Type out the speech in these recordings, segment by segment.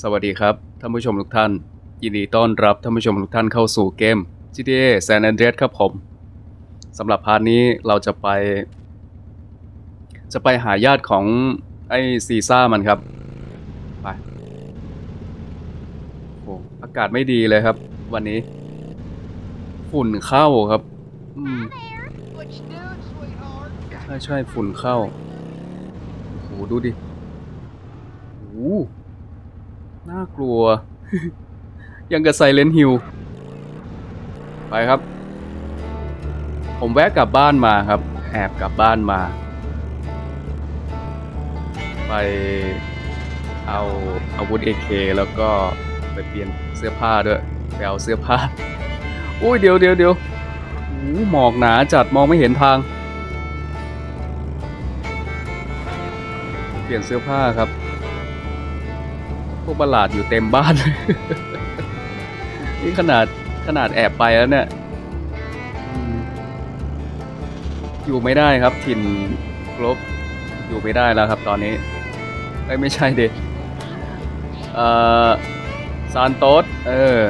สวัสดีครับท่านผู้ชมทุกท่าน ยินดีต้อนรับท่านผู้ชมทุกท่านเข้าสู่เกม GTA San Andreas ครับผมสำหรับพาร์ทนี้เราจะไป จะไปหาญาติของไอ้ซีซ่ามันครับไปโอ้อากาศไม่ดีเลยครับ วันนี้ ฝุ่นเข้าครับอืมใช่ใช่ฝุ่นเข้าโอ้โหดูดิโอ้ น่ากลัว ยังกับไซเลนฮิลไปครับ ผมแวะกลับบ้านมาครับ แอบกลับบ้านมา ไปเอาอาวุธ AK แล้วก็ไปเปลี่ยนเสื้อผ้าด้วยไปเอาเสื้อผ้าอุ้ยเดี๋ยวเดี๋ยวเดี๋ยวหมอกหนาจัดมองไม่เห็นทาง เปลี่ยนเสื้อผ้าครับ พวกประหลาดอยู่เต็มบ้าน นี่ขนาดขนาดแอบไปแล้วเนี่ย อยู่ไม่ได้ครับถิ่นครบอยู่ไม่ได้แล้วครับตอนนี้ ไม่ใช่เด็เอ่อซานโตสเออ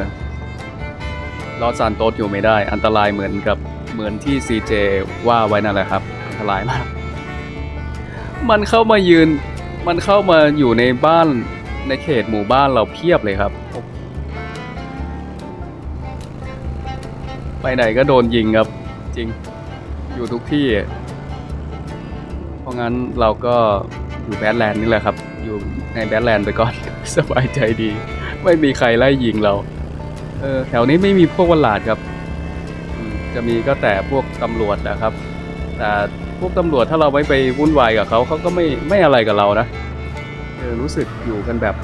ลอดซานโตสอยู่ไม่ได้ อันตรายเหมือนกับเหมือนที่ซีเจว่าไว้นั่นแหละครับ อันตรายมาก มันเข้ามายืน มันเข้ามาอยู่ในบ้าน ในเขตหมู่บ้านเราเพียบเลยครับ ไปไหนก็โดนยิงครับ จริง อยู่ทุกที่ เพราะงั้นเราก็อยู่แบดแลนด์นี่แหละครับ อยู่ในแบดแลนด์ไปก่อน สบายใจดี ไม่มีใครไล่ยิงเรา เออแถวนี้ไม่มีพวกวัลาดครับ จะมีก็แต่พวกตำรวจนะครับ แต่พวกตำรวจถ้าเราไม่ไปวุ่นวายกับเขาเขาก็ไม่ไม่อะไรกับเรานะ เออรู้สึกอยู่กันแบบ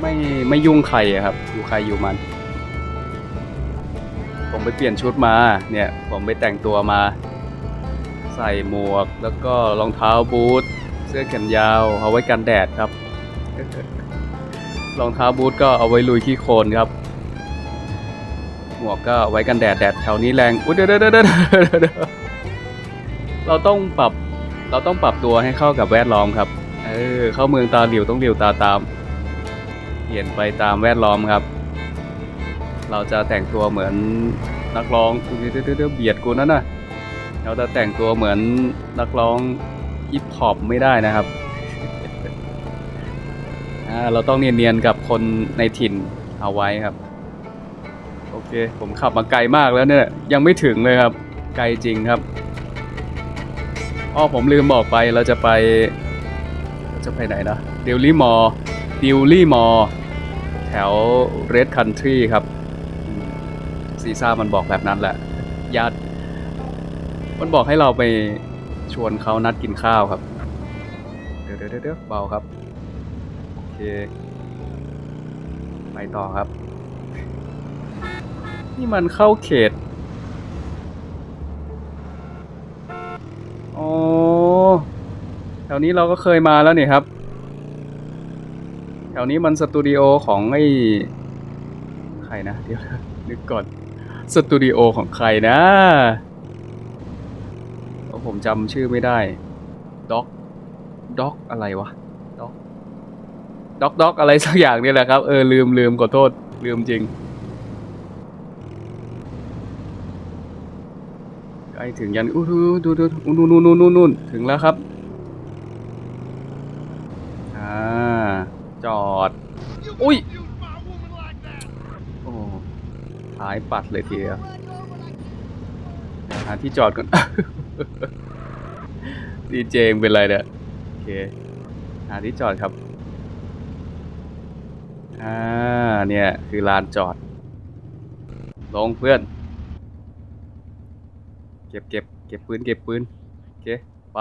ไม่ไม่ยุ่งใครอะครับ อยู่ใครอยู่มัน ผมไปเปลี่ยนชุดมาเนี่ย ผมไปแต่งตัวมา ใส่หมวกแล้วก็รองเท้าบูทเสื้อแขนยาวเอาไว้กันแดดครับรองเท้าบูทก็เอาไว้ลุยขี้โคลนครับ หมวกก็ไว้กันแดดแดดแถวนี้แรงอุ้ยเดี๋ยวเดี๋ยวเดี๋ยวเดี๋ยวเดี๋ยวเราต้องปรับ เราต้องปรับตัวให้เข้ากับแวดล้อมครับ เออเข้าเมืองตาหลิวต้องหลิวตาตามเปลี่ยนไปตามแวดล้อมครับ เราจะแต่งตัวเหมือนนักร้องเดี๋ยวเดี๋ยวเดเบียดกูนั่นน่ะเราจะแต่งตัวเหมือนนักร้องฮิปฮอปไม่ได้นะครับเราต้องเนียนๆกับคนในถิ่นเอาไว้ครับ โอเค ผมขับมาไกลมากแล้วเนี่ย ยังไม่ถึงเลยครับ ไกลจริงครับ อ้อผมลืมบอกไปเราจะไป จะไปไหนนะดิลลี่มอลดิลลี่มอลแถวเรดคันทรีครับซีซ่ามันบอกแบบนั้นแหละญาติมันบอกให้เราไปชวนเขานัดกินข้าวครับ เดี๋ยวเดี๋ยวเดี๋ยวเบาครับ โอเค ไปต่อครับ นี่มันเข้าเขต อ๋อ แถ วนี้เราก็เคยมาแล้วนี่ครับ แถวนี้มันสตูดิโอของไอ้ใครนะเดี๋ยวนึกก่อนสตูดิโอของใครนะโอ้ผมจำชื่อไม่ได้ด็อกด็อกอะไรวะด็อกด็อกด็อกอะไรสักอย่างนี่แหละครับ เออลืมลืมขอโทษ ลืมจริงใกล้ถึงยันอู้ดูดูดูดูนู่นนู่นนู่นนู่นถึงแล้วครับ อ่า จอด You Ui. won't use my woman like that. โอ้หายปัดเลยทีเดียว Let go when I เดี๋ยวหาที่จอดก่อน ดีเจงเป็นไรเนี่ย โอเค หาที่จอดครับ อ่า เนี่ย คือลานจอด ลงเพื่อน เก็บเก็บเก็บปืน เก็บปืน โอเค ไป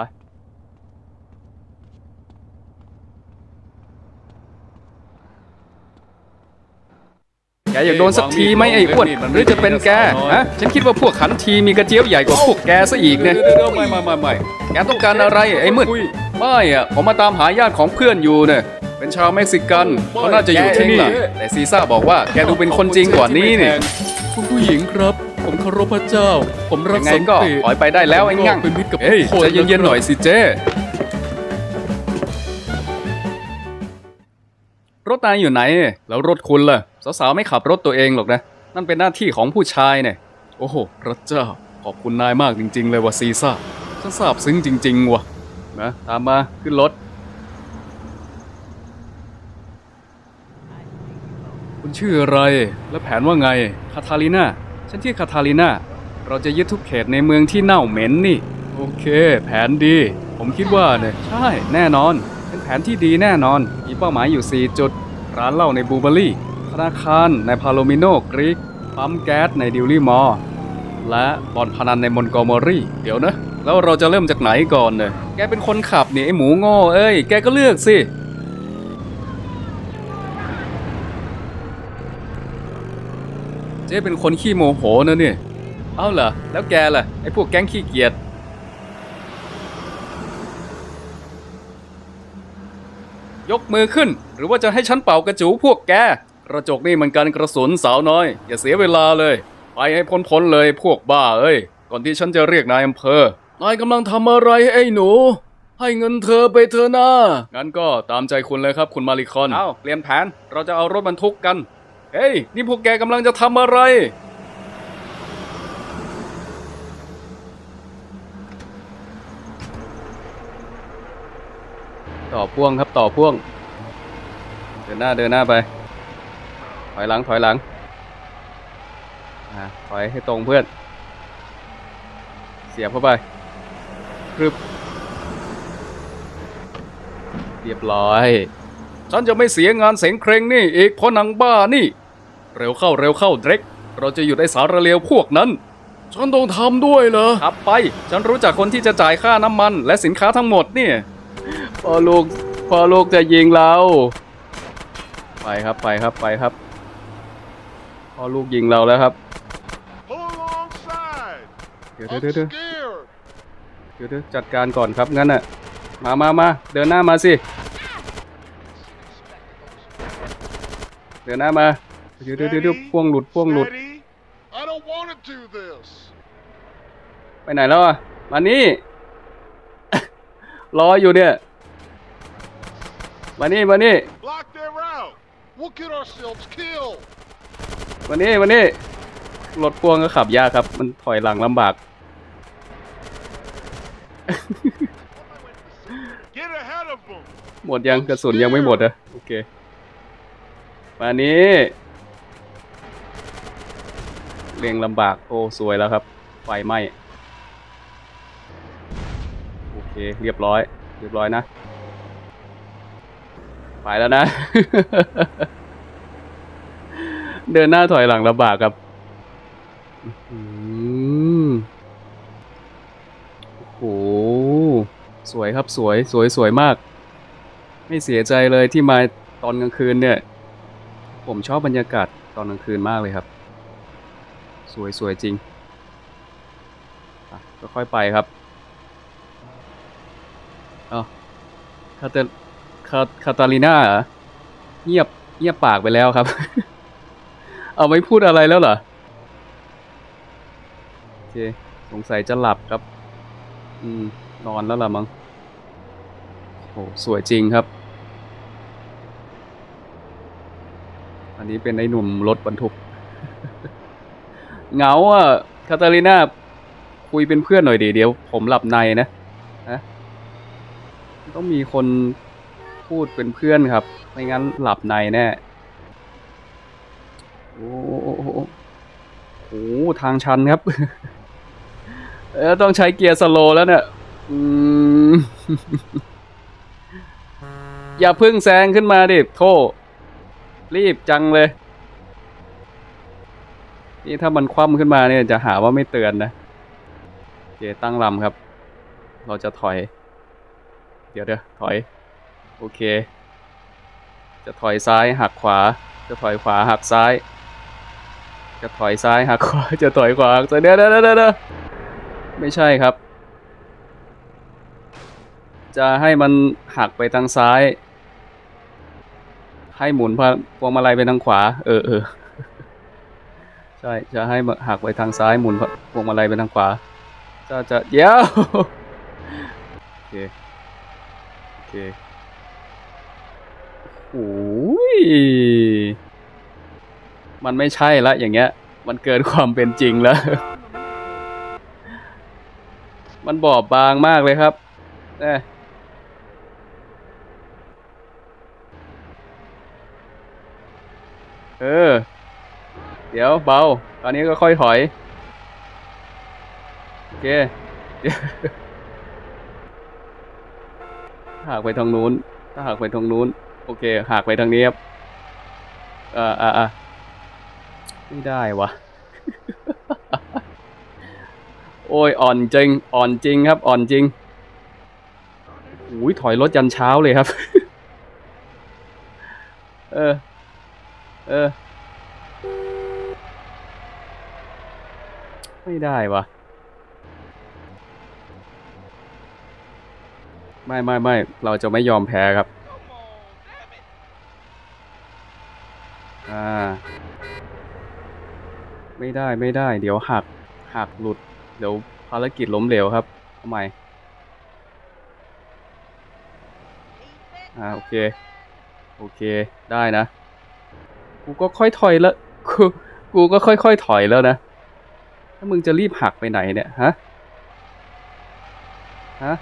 แกอยากโดนสักทีไหมไอ้อ้วนหรือจะเป็นแกฮะฉันคิดว่าพวกขันทีมีกระเจี๊ยบใหญ่กว่าพวกแกซะอีกเนี่ยไม่ไม่ไม่ไม่แกต้องการอะไรไอ้มืดไม่อะผมมาตามหาญาติของเพื่อนอยู่เนี่ยเป็นชาวเม็กซิกันเขาน่าจะอยู่ที่นี่แต่ซีซ่าบอกว่าแกดูเป็นคนจริงกว่านี้นี่คุณผู้หญิงครับ ผมเคารพพระเจ้า ผมรัยักงไงสันก็ติถอยไปได้แล้วไอ้งั่งเป็นมิตรกับเฮ้ยทุกคนใจเย็นๆหน่อยสิเจ้ รถนายอยู่ไหน แล้วรถคุณล่ะ สาวๆไม่ขับรถตัวเองหรอกนะ นั่นเป็นหน้าที่ของผู้ชายเนี่ย โอ้โห พระเจ้า ขอบคุณนายมากจริง ๆ เลยว่ะซีซ่าฉันซาบซึ้งจริง ๆว่ะนะตามมาขึ้นรถ คุณชื่ออะไร และแผนว่าไง คาทาลิน่า ฉันชื่อคาทาลิน่า เราจะยึดทุกเขตในเมืองที่เน่าเหม็นนี่ โอเค แผนดี ผมคิดว่าเนี่ย ใช่ แน่นอน ผนที่ดีแน่นอน มีเป้าหมายอยู่ 4 จุด ร้านเหล้าในบูเบอรี่ ธนาคารในพาโลมิโนกรีก ปั๊มแก๊สในดิวลี่มอร์และบ่อนพนันในมอนโกเมอรี่ เดี๋ยวนะ แล้วเราจะเริ่มจากไหนก่อนเนี่ยแกเป็นคนขับเนี่ยไอหมูโง่เอ้ย แกก็เลือกสิเจ๊เป็นคนขี้โมโหนะเนี่ย เอาเหรอ แล้วแกล่ะ ไอ้พวกแก๊งขี้เกียจ ยกมือขึ้น หรือว่าจะให้ฉันเป่ากระจูพวกแก กระจกนี่มันกันกระสุนสาวน้อย อย่าเสียเวลาเลย ไปให้พ้นๆเลยพวกบ้าเอ้ย ก่อนที่ฉันจะเรียกนายอำเภอนายกำลังทำอะไรไอ้หนู ให้เงินเธอไปเถอะนะงั้นก็ตามใจคุณเลยครับคุณมาริคอน เอาเปลี่ยนแผน เราจะเอารถบรรทุกกัน เฮ้ย นี่พวกแกกำลังจะทำอะไร ต่อพ่วงครับต่อพ่วง เดินหน้าเดินหน้าไป ถอยหลังถอยหลังอ่าถอยให้ตรงเพื่อน เสียบเข้าไปครึบเรียบร้อย ฉันจะไม่เสียงานเสียงเครงนี่อีกเพราะนังบ้านี่ เร็วเข้าเร็วเข้าเดร็กเราจะหยุดไอ้สารเลวพวกนั้น ฉันต้องทำด้วยเหรอขับไป ฉันรู้จักคนที่จะจ่ายค่าน้ำมันและสินค้าทั้งหมดเนี่ย พอลูกพอลูกจะยิงเรา ไปครับไปครับไปครับพอลูกยิงเราแล้วครับ Pull alongside. เดี๋ยว I'm เดี๋ยวเดี๋ยว scared. เดี๋ยวเดี๋ยวจัดการก่อนครับงั้นน่ะ มามามาเดินหน้ามาสิ เดินหน้ามา เดี๋ยวเดี๋ยวเดี๋ยวเดี๋ยวพ่วงหลุดพ่วงหลุด Steady. I don't want to do this. ไปไหนแล้วอะ มานี่ รออยู่เนี่ย มานี่มานี่ Block their route. We'll get ourselves killed. มานี่มานี่รถพ่วงก็ขับยากครับ มันถอยหลังลำบาก Get ahead of them. หมดยังกระสุนยังไม่หมดอะโอเค มานี้เรียงลำบาก โอ้ สวยแล้วครับ ไฟไหม้ โอเค เรียบร้อย เรียบร้อยนะ ไปแล้วนะ เดินหน้าถอยหลังลำบากครับอืมโอ้โห สวยครับสวย สวยสวยมาก ไม่เสียใจเลยที่มาตอนกลางคืนเนี่ย ผมชอบบรรยากาศตอนกลางคืนมากเลยครับ สวยสวยจริงก็ค่อยไปครับ เอาคาเต คาคาตาลีน่าเงียบเงียบปากไปแล้วครับ เอาไม่พูดอะไรแล้วเหรอโอเคสงสัยจะหลับครับ อืม นอนแล้วล่ะมั้งโอ้สวยจริงครับ อันนี้เป็นไอ้หนุ่มรถบรรทุก เงาอะคาตาลิน่าคุยเป็นเพื่อนหน่อยดิเดี๋ยว ผมหลับในนะนะต้องมีคน พูดเป็นเพื่อนครับ ไม่งั้นหลับในแน่ โอ้โหทางชันครับ เออต้องใช้เกียร์สโลแล้วเนี่ยอย่าเพึ่งแซงขึ้นมาดิโทรีบจังเลย นี่ถ้ามันคว่ำขึ้นมาเนี่ยจะหาว่าไม่เตือนนะเคตั้งลำครับ เราจะถอย เดี๋ยวเดี๋ยวถอย โอเค จะถอยซ้ายหักขวา จะถอยขวาหักซ้าย จะถอยซ้ายหักขวา จะถอยขวาหักซ้ายเดี๋ยเดี๋ยวเดี๋ยวเดี๋ยวไม่ใช่ครับ จะให้มันหักไปทางซ้าย ให้หมุนพวงมาลัยไปทางขวา เออเออใช่ จะให้หักไปทางซ้ายหมุนพวงมาลัยไปทางขวา จะจะเดี๋ยวโอเคโอเค มันไม่ใช่ละอย่างเงี้ย มันเกินความเป็นจริงแล้ว มันบอบบางมากเลยครับเอ้ยเออ เดี๋ยวเบา ตอนนี้ก็ค่อยถอย โอเคหากไปทางนู้น ถ้าหากไปทางนู้น โอเคหากไปทางนี้ครับอ่าอ่าอ่าไม่ได้วะโอ้ยอ่อนจริง อ่อนจริงครับ อ่อนจริงอุ้ยถอยรถยันเช้าเลยครับ เออ เออ ไม่ได้วะไม่ไม่ไม่เราจะไม่ยอมแพ้ครับ อ่า ไม่ได้ไม่ได้ เดี๋ยวหักหักหลุด เดี๋ยวภารกิจล้มเหลวครับทำไมอ่าโอเค โอเคได้นะ กูก็ค่อยถอยแล้วกูกูก็ค่อยๆถอยแล้วนะ ถ้ามึงจะรีบหักไปไหนเนี่ยฮะฮะ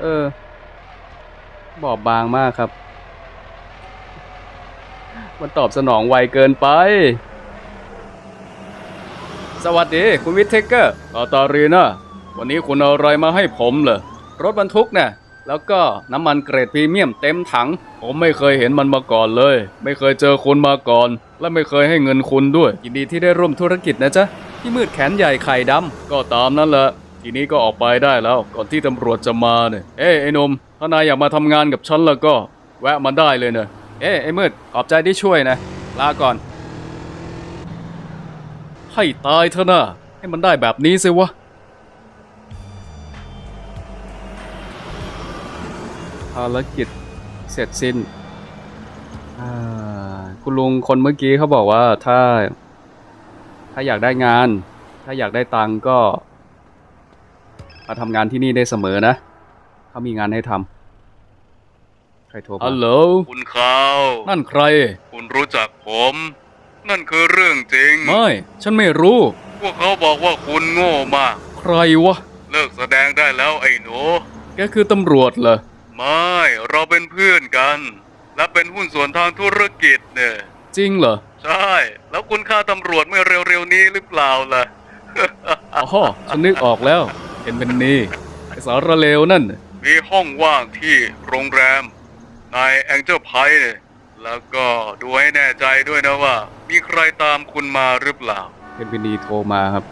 เออ บอบบางมากครับ มันตอบสนองไวเกินไป สวัสดี คุณวิทเทคเกอร์ตอตอรีนะวันนี้คุณเอาอะไรมาให้ผมเหรอ รถบรรทุกเนี่ยแล้วก็น้ำมันเกรดพรีเมียมเต็มถัง ผมไม่เคยเห็นมันมาก่อนเลย ไม่เคยเจอคุณมาก่อน และไม่เคยให้เงินคุณด้วยยินดีที่ได้ร่วมธุรกิจนะจ๊ะที่มืดแขนใหญ่ไข่ดำก็ตามนั้นแหละทีนี้ก็ออกไปได้แล้ว ก่อนที่ตำรวจจะมาเนี่ยเอ้ยไอ้นม ถ้านายอยากมาทำงานกับฉันแล้วก็แวะมาได้เลยเนอะเอ้ยไอ้มืดขอบใจที่ช่วยนะ ลาก่อน ให้ตายเถอะนะให้มันได้แบบนี้สิวะภารกิจเสร็จสิ้นคุณลุงคนเมื่อกี้เขาบอกว่าถ้า ถ้าอยากได้งาน ถ้าอยากได้ตังก็ มาทำงานที่นี่ได้เสมอนะ เขามีงานให้ทำใครโทรมาฮัลโหลคุณข่าวนั่นใคร คุณรู้จักผม นั่นคือเรื่องจริง ไม่ ฉันไม่รู้ พวกเขาบอกว่าคุณโง่มาก ใครวะ เลิกแสดงได้แล้วไอ้หนู แกคือตำรวจเหรอ ไม่ เราเป็นเพื่อนกัน และเป็นหุ้นส่วนทางธุรกิจเนี่ย จริงเหรอ ใช่ แล้วคุณฆ่าตำรวจเมื่อเร็วๆนี้หรือเปล่าล่ะ อ๋อฉันนึกออกแล้ว เห็นเป็นนี่ไอสารเลวนั่น มีห้องว่างที่โรงแรมในแองเจิลไพเนี่ยแล้วก็ดูให้แน่ใจด้วยนะว่า มีใครตามคุณมาหรือเปล่าเพนวินีโทรมาครับ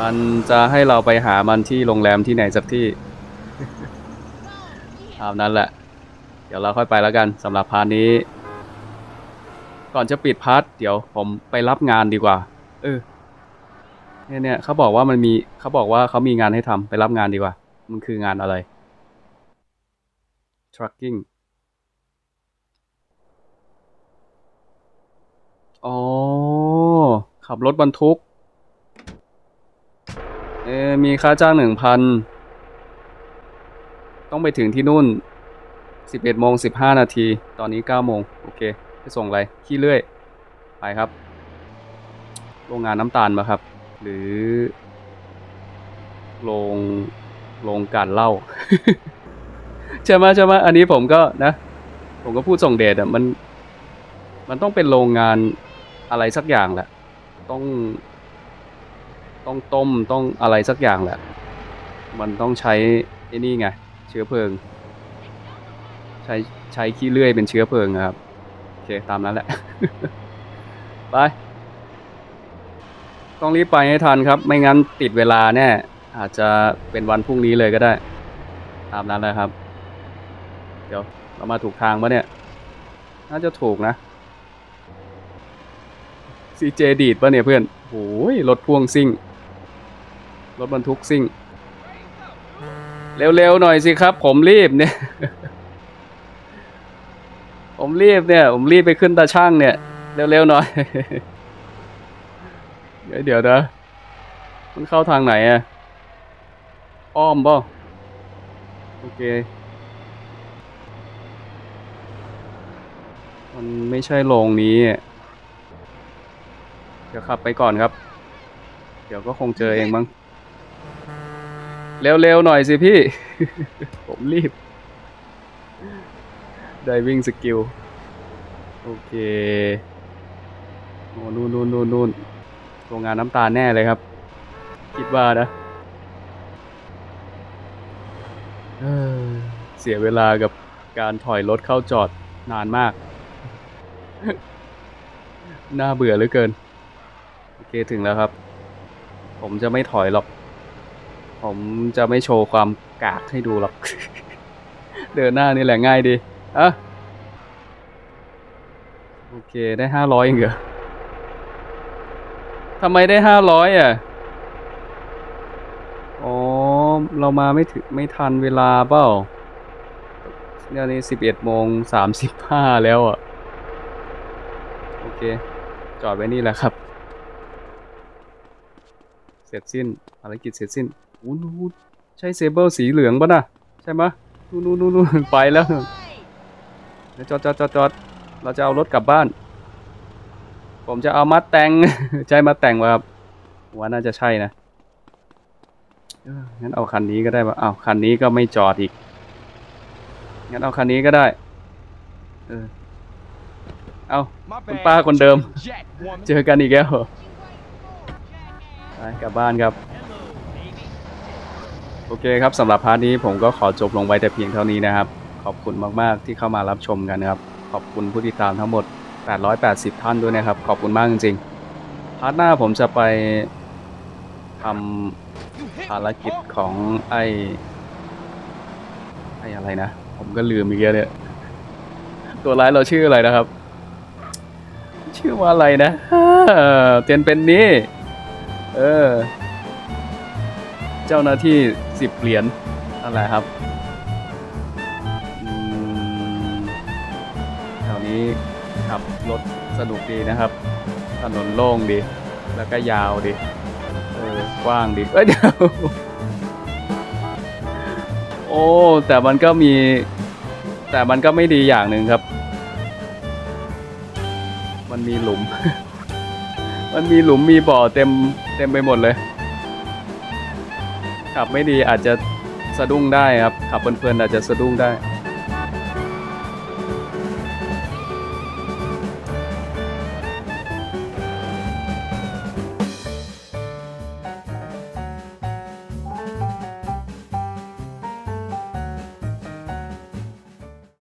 มันจะให้เราไปหามันที่โรงแรมที่ไหนสักที่ ตามนั้นแหละ เดี๋ยวเราค่อยไปแล้วกันสำหรับพาร์ทนี้ ก่อนจะปิดพาร์ทเดี๋ยวผมไปรับงานดีกว่า เออเนี่ยเนี่ยเขาบอกว่ามันมีเขาบอกว่าเขามีงานให้ทำไปรับงานดีกว่า มันคืองานอะไร trucking อ๋อ ขับรถบรรทุก เออมีค่าจ้างหนึ่งพัน ต้องไปถึงที่นู่นสิบเอ็ดโมงสิบห้านาที ตอนนี้เก้าโมง โอเค ไปส่งอะไร ขี้เลื่อย ไปครับ โรงงานน้ำตาลมาครับ หรือ โรง โรงกลันเหล้าใช่ไหมใช่ไหมอันนี้ผมก็นะ ผมก็พูดส่งเดชอะมัน มันต้องเป็นโรงงานอะไรสักอย่างแหละ ต้อง ต้องต้มต้องอะไรสักอย่างแหละ มันต้องใช้ไอ้นี่ไง เชื้อเพลิง ใช้ใช้ขี้เลื่อยเป็นเชื้อเพลิงอะครับโอเคตามนั้นแหละ ไป ต้องรีบไปให้ทันครับ ไม่งั้นติดเวลาแน่ อาจจะเป็นวันพรุ่งนี้เลยก็ได้ ตามนั้นแหละครับ เดี๋ยวเรามาถูกทางปะเนี่ย น่าจะถูกนะซีเจดีดปะเนี่ยเพื่อนโอ้ยรถพ่วงซิ่ง รถบรรทุกซิ่ง เร็วๆหน่อยสิครับ ผมรีบเนี่ย ผมรีบเนี่ย ผมรีบไปขึ้นตาช่างเนี่ย เร็วๆหน่อย เดี๋ยวเดี๋ยวนะ มันเข้าทางไหนอะ อ้อมป่โอเค มันไม่ใช่โรงนี้ เดี๋ยวขับไปก่อนครับ เดี๋ยวก็คงเจอเองมั้ง เร็วๆหน่อยสิพี่ ผมรีบ diving skill โอเคโอ้นู่นนู่นนู่นนู่นโรงงานน้ำตาลแน่เลยครับ คิดว่านะ เออเสียเวลากับการถอยรถเข้าจอดนานมาก น่าเบื่อเหลือเกิน โอเคถึงแล้วครับ ผมจะไม่ถอยหรอก ผมจะไม่โชว์ความกากให้ดูหรอก เดินหน้านี่แหละง่ายดีอะโอเคได้ห้าร้อยเองเหรอทำไมได้ห้าร้อยอะ อ๋อ เรามาไม่ถึงไม่ทันเวลาเปล่าเนี่ยนี่สิบเอ็ดโมงสามสิบห้าแล้วอะ โอเค จอดไว้นี่แหละครับ เสร็จสิ้นภารกิจเสร็จสิ้นอู้นูใช่เซเบอร์สีเหลืองปะนะใช่ไหมนู่นนู่นนู่นไปแล้วเดี๋ยวจอดจอดจอดจอดเราจะเอารถกลับบ้าน ผมจะเอามาแต่ง ใช่มาแต่งวะครับว่าน่าจะใช่นะ งั้นเอาคันนี้ก็ได้ปะอ้าวคันนี้ก็ไม่จอดอีก งั้นเอาคันนี้ก็ได้ เออ เอาคุณป้าคนเดิม เจอกันอีกแล้วเหรอไปกลับบ้านครับ โอเคครับสำหรับพาร์ทนี้ผมก็ขอจบลงไว้แต่เพียงเท่านี้นะครับ ขอบคุณมาก ๆ ที่เข้ามารับชมกันนะครับ ขอบคุณผู้ติดตามทั้งหมด 880 ท่านด้วยนะครับ ขอบคุณมากจริงๆพาร์ทหน้าผมจะไปทำ ภารกิจของไอ้ไอ้อะไรนะ ผมก็ลืมอีกแล้วเนี่ย ตัวร้ายเราชื่ออะไรนะครับ ชื่อว่าอะไรนะเตียนเป็นนี่ เออ เจ้าหน้าที่สิบเหรียญอะไรครับอืมแถวนี้ขับรถสนุกดีนะครับ ถนนโล่งดี แล้วก็ยาวดี กว้างดีเอ้ยเดี๋ยวโอ้แต่มันก็มี แต่มันก็ไม่ดีอย่างหนึ่งครับ มันมีหลุม มันมีหลุมมีบ่อเต็มเต็มไปหมดเลย ขับไม่ดีอาจจะสะดุ้งได้ครับ ขับเพลินๆอาจจะสะดุ้งได้